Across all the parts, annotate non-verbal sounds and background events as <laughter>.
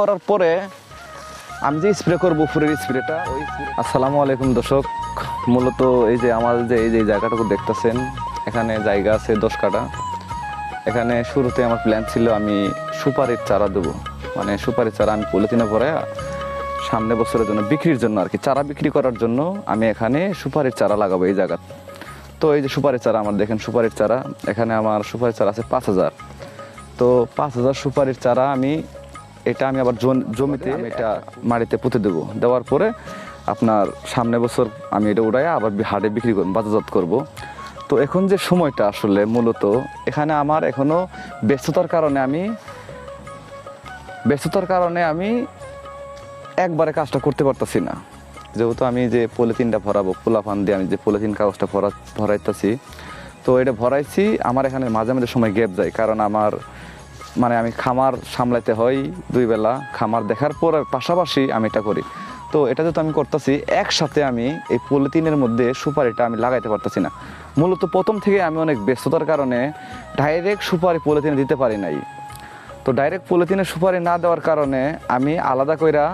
করার পরে আমি যে স্প্রে করব উপরের স্প্রেটা ওই আসসালামু আলাইকুম দর্শক। মূলত এই যে আমার যে এই যে জায়গাটুকু দেখতেছেন, এখানে জায়গা আছে দশ কাটা এখানে শুরুতে আমার প্ল্যান ছিল আমি সুপারির চারা দেবো। মানে সুপারির চারা আমি পলিথিনে পরে সামনে বছরের জন্য বিক্রির জন্য আর কি, চারা বিক্রি করার জন্য আমি এখানে সুপারির চারা লাগাবো এই জায়গা তো এই যে সুপারির চারা, আমার দেখেন সুপারির চারা। এখানে আমার সুপারির চারা আছে পাঁচ হাজার। তো পাঁচ হাজার সুপারির চারা আমি এটা আমি আবার জমিতে আমি এটা মাটিতে পুঁতে দেবো। দেওয়ার পরে আপনার সামনে বছর আমি এটা উড়াই আবার হাটে বিক্রি করব বাজারজাত করব। তো এখন যে সময়টা আসলে মূলত এখানে আমার এখনও ব্যস্ততার কারণে আমি ব্যস্ততার কারণে আমি একবারে কাজটা করতে পারতাছি না। যেহেতু আমি যে পলিথিনটা ভরাবো পোলাপান দিয়ে আমি যে পলিথিন কাগজটা ভরা ভরাইতেছি তো এটা ভরাইছি আমার এখানে মাঝে মাঝে সময় গ্যাপ যায় কারণ আমার মানে আমি খামার সামলাইতে হয় দুই বেলা, খামার দেখার পর পাশাপাশি আমি এটা করি। তো এটা যেহেতু আমি করতেছি, একসাথে আমি এই পলিথিনের মধ্যে সুপারিটা আমি লাগাইতে পারতেছি না। মূলত প্রথম থেকে আমি অনেক ব্যস্ততার কারণে ডাইরেক্ট সুপারি পলিথিনে দিতে পারি নাই। তো ডাইরেক্ট পলিথিনে সুপারি না দেওয়ার কারণে আমি আলাদা কইরা,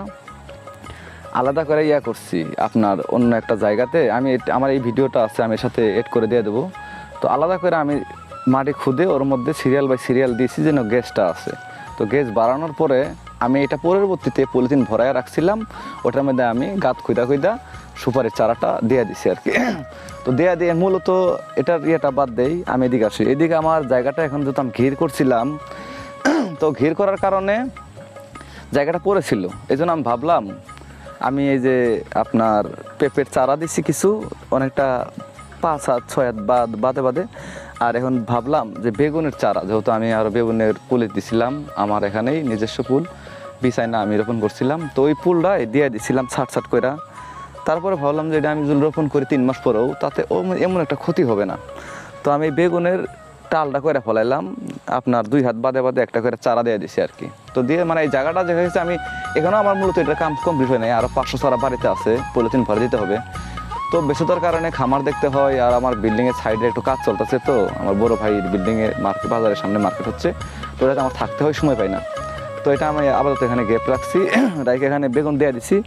আলাদা করে ইয়া করছি। আপনার অন্য একটা জায়গাতে আমি আমার এই ভিডিওটা আছে, আমি সাথে এড করে দিয়ে দেবো। তো আলাদা করে আমি মাটি খুদে ওর মধ্যে সিরিয়াল বাই সিরিয়াল দিয়েছি যেন গ্যাসটা আছে। তো গ্যাস বাড়ানোর পরে আমি এটা পরবর্তীতে পলিথিন ভরায় রাখছিলাম, ওটার মধ্যে আমি গাত খুঁদা খুঁদা সুপারির চারাটা দিয়ে দিছি আর কি। তো দেয়া দিয়ে মূলত এটার ইয়েটা বাদ দেই, আমি এদিকে আসি। এদিকে আমার জায়গাটা এখন যেহেতু আমি ঘির করছিলাম, তো ঘির করার কারণে জায়গাটা পড়েছিল। এই জন্য আমি ভাবলাম, আমি এই যে আপনার পেঁপের চারা দিছি কিছু, অনেকটা পাঁচ হাত ছয় হাত বাদ, বাদে বাদে আর এখন ভাবলাম যে বেগুনের চারা, যেহেতু আমি আরও বেগুনের পুলে দিছিলাম, আমার এখানেই নিজস্ব পুল বিছাই না আমি রোপণ করছিলাম, তো ওই পুলটা দিয়ে দিছিলাম ছাট ছাট কইরা। তারপরে ভাবলাম যে এটা আমি যদি রোপণ করি তিন মাস পরেও, তাতে এমন একটা ক্ষতি হবে না। তো আমি বেগুনের টালটা করে ফলাইলাম, আপনার দুই হাত বাদে বাদে একটা করে চারা দিয়ে দিছি আর কি তো দিয়ে মানে এই জায়গাটা দেখা গেছে আমি এখানেও আমার মূলত এটা কাম কমপ্লিট হয় নাই আরও পাঁচশো চারা বাড়িতে আছে, পলিথিন ভরে দিতে হবে। তো ব্যস্ততার কারণে খামার দেখতে হয় আর আমার বিল্ডিংয়ের সাইডে একটু কাজ চলতেছে তো। আমার বড় ভাইয়ের বিল্ডিংয়ে মার্কেট বাজারের সামনে মার্কেট হচ্ছে। তো এটাতে আমার থাকতে হয়, সময় পাই না। তো এটা আমি আপাতত এখানে গ্যাপ রাখছি। <clears throat> রাইকে এখানে বেগুন দেওয়া দিছি।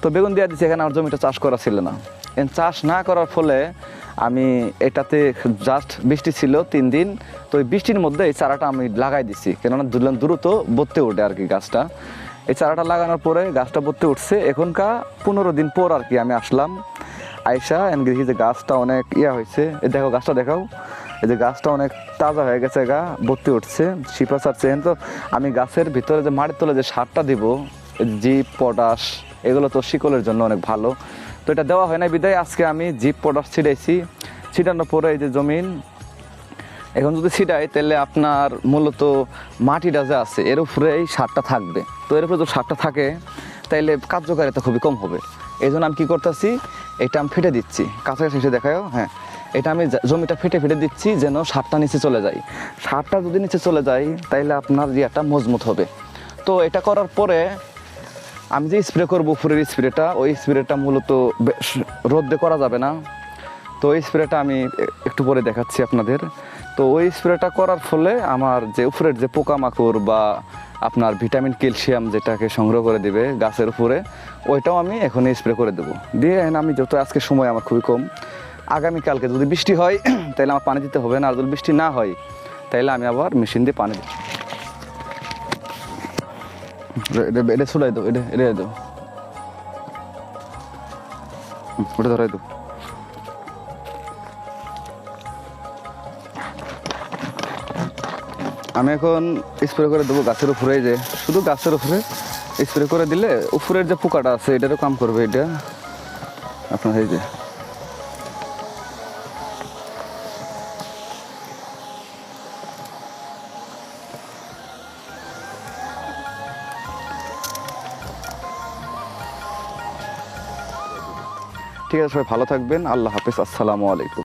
তো বেগুন দেওয়া দিছি, এখানে আমার জমিটা চাষ করা ছিল না। চাষ না করার ফলে আমি এটাতে জাস্ট বৃষ্টি ছিল তিন দিন। তো ওই বৃষ্টির মধ্যে এই চারাটা আমি লাগাই দিছি। কেননা দ্রুত বত্তে ওঠে আর কি গাছটা। এই চারাটা লাগানোর পরে গাছটা বত্তে উঠছে। এখনকার পনেরো দিন পর আর কি আমি আসলাম। আয়সা এন দেখি যে গাছটা অনেক ইয়া হয়েছে। এই দেখো, গাছটা দেখাও। এই যে গাছটা অনেক তাজা হয়ে গেছে গা, ভর্তি উঠছে, শিপা ছাড়ছে তো। আমি গাছের ভিতরে যে মাটির তলে যে সারটা দিব, জিপ, পটাশ, এগুলো তো শিকলের জন্য অনেক ভালো। তো এটা দেওয়া হয় না বিদায়, আজকে আমি জিপ, পটাশ ছিটাইছি। ছিটানোর পরে এই যে জমিন, এখন যদি ছিটাই, তাহলে আপনার মূলত মাটিটা যে আছে, এর উপরেই সারটা থাকবে। তো এর উপরে যদি সারটা থাকে, তাইলে কার্যকারিতা খুবই কম হবে। এই জন্য আমি কী করতেছি, এটা আমি ফেটে দিচ্ছি। কাছাকাছি এসে দেখায়ও হ্যাঁ। এটা আমি জমিটা ফেটে ফেটে দিচ্ছি যেন সারটা নিচে চলে যায়। সারটা যদি নিচে চলে যায়, তাইলে আপনার ইয়েটা মজবুত হবে। তো এটা করার পরে আমি যে স্প্রে করব উপরের স্প্রেটা, ওই স্প্রেটা মূলত রোদ্দে করা যাবে না। তো ওই স্প্রেটা আমি একটু পরে দেখাচ্ছি আপনাদের। তো ওই স্প্রেটা করার ফলে আমার যে উপরের যে পোকামাকড় বা আপনার ভিটামিন ক্যালসিয়াম যেটাকে সংগ্রহ করে দিবে গাছের উপরে ওইটাও আমি এখন স্প্রে করে দেবো। দিয়ে এখন আমি যত আজকে সময় আমার খুবই কম আগামীকালকে যদি বৃষ্টি হয় <clears throat> তাহলে আমার পানি দিতে হবে না আর যদি বৃষ্টি না হয় তাহলে আমি আবার মেশিন দিয়ে পানি দিই এটা ছুলাই দাও এটা এটা হুম, ওটা ধরাই দাও। আমি এখন স্প্রে করে দেবো গাছের উপরে যে, শুধু গাছের উপরে স্প্রে করে দিলে উপরের যে পোকাটা আছে, এটারও কাম করবে এটা। আপনার এই যে। ঠিক আছে, সবাই ভালো থাকবেন। আল্লাহ হাফিজ, আসসালামু আলাইকুম।